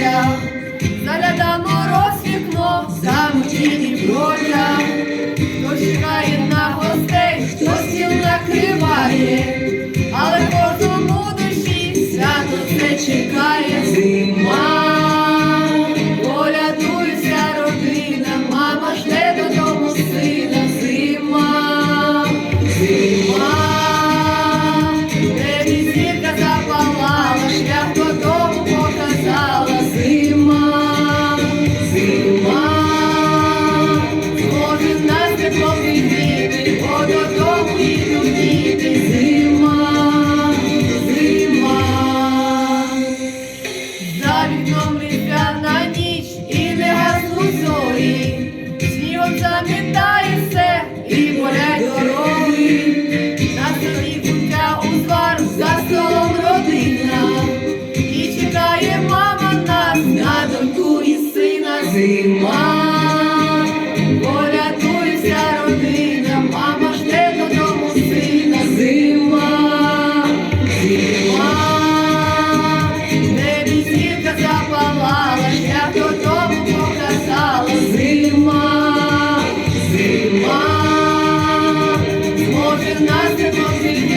очах, загляда мороз вікно, замучені протяг, зима, порятуй родина, мама жде додому сина, зима, зима, де візитка додому показала, зима, зима, може нас не позима.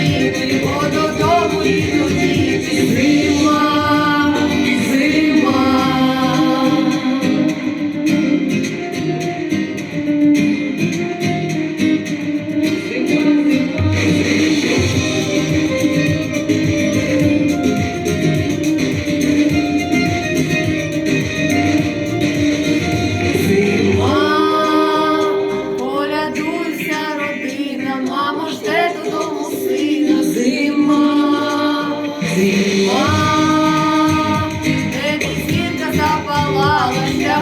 Зірка запалалася,